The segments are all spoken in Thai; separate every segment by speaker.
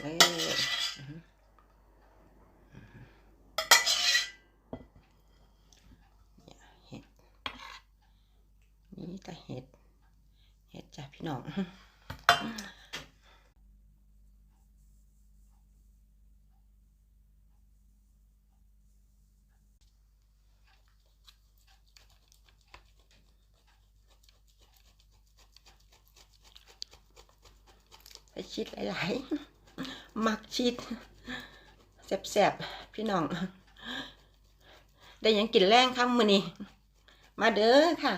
Speaker 1: เลยเนี่เห็ดมีแต่เห็ด เห็ดจ้ะพี่น้องไปชิดหลาย ๆ มักชิดแสบๆ พี่น้อง ได้ยังกินแรงค่ำมือนี้มาเด้อค่ะ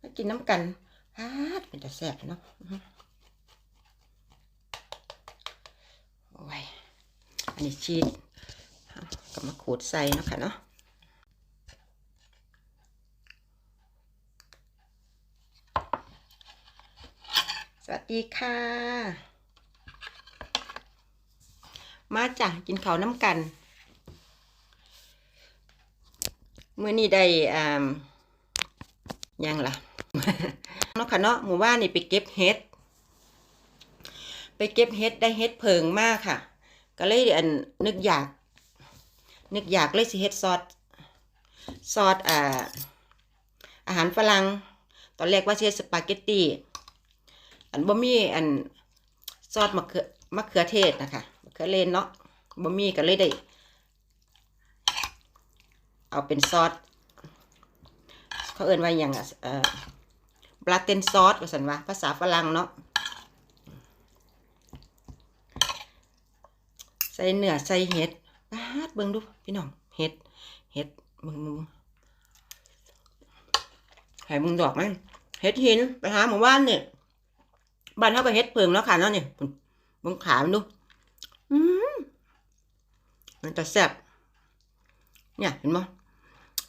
Speaker 1: มากินน้ำกันฮาดเป็นแต่แสบเนาะโอ้ย อันนี้ชีสก็มาขูดใส่เนาะค่ะเนาะสวัสดีค่ะ มาจ้ะกินข้าวน้ำกันเมื้อนี้ได้อ่ายังล่ะเนาะค่ะเนาะหมู่บ้านนี่ไปเก็บเห็ด ไปเก็บเห็ดได้เห็ดเพิงมากค่ะ ก็เลยอันนึกอยาก นึกอยากเลยสิเฮ็ดซอสซอสอ่าอาหารฝรั่งตอนแรกว่าสิเฮ็ดสปาเกตตี้อันบ่มีอันซอสมะเขือมะเขือเทศนะคะ มะเขือเลนเนาะบ่มีก็เลยได้ เอาเป็นซอสเขาเอิ้นว่าหยังอะเอ่อบราเตนซอสว่าซั่นว่าภาษาฝรั่งเนาะใส่เนื้อใส่เห็ดปาดเบิ่งดูพี่น้องเห็ดเห็ดเบิ่งมึงให้มึงดอกมันเห็ดหินไปหาหมู่บ้านเนี่ยบ้านเขาก็เฮ็ดเพิงแล้วค่ะเนาะเนี่เบิ่งขามันดู มันจะแซ่บเนี่ยเห็นบ่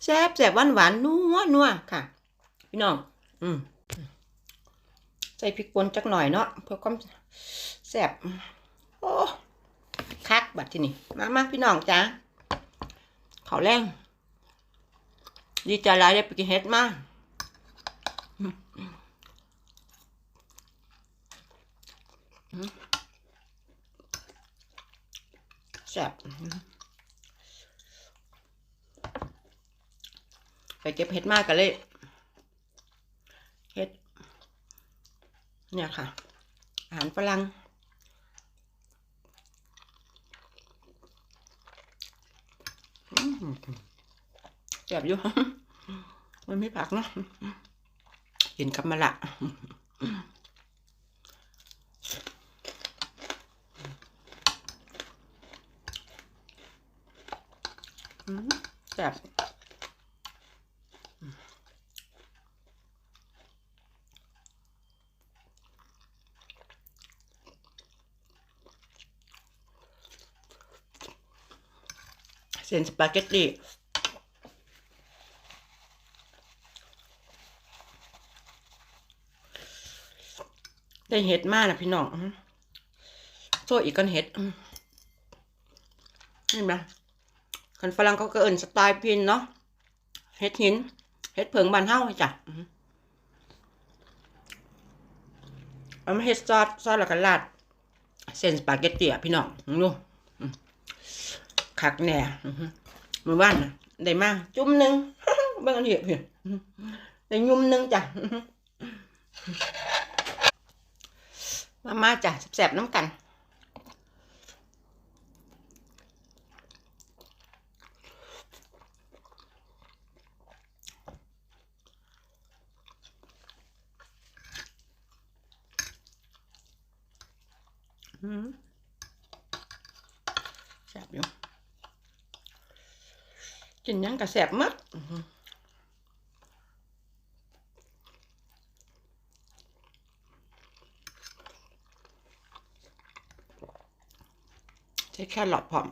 Speaker 1: แซ่บแซ่บหวานหวานนัวนัวค่ะ พี่น้อง อืมใส่พริกป่นจักหน่อยเนาะเพื่อความแซ่บโอ้คักบัดที่นี่มามาพี่น้องจ้าเขาแรงดีใจหลายได้ไปกินเฮ็ดมาก แซ่บไปเก็บเห็ดมากกันเลยเห็ด เนี่ยค่ะ อาหารฝรั่งแซ่บอยู่มันไม่ผักเนาะกินกับมะละ แซ่บเส้นสปาเกตตี้ได้เห็ดมากนะพี่น้องโซ่อีกก้อนเห็ดเห็นไหม คนฝรั่งเขาก็เอิ้นสไตล์พินเนาะเห็ดหินเห็ดเผิงบานเฮ้าจ้ะเอามาเห็ดซอสซอสแล้วก็ราดเส้นสปาเกตตี้อะพี่น้องดูคักแน่หมือว่านนะได้มาจุ่มหนึ่งเบิ่งอันนี้เพี่ได้ยุ่มหนึ่งจ้ะมามาจ้ะแซบๆน้ำกัน แซ่บอยู่กินยังก็แซ่บมัดใช้แค่หลอดพร้อม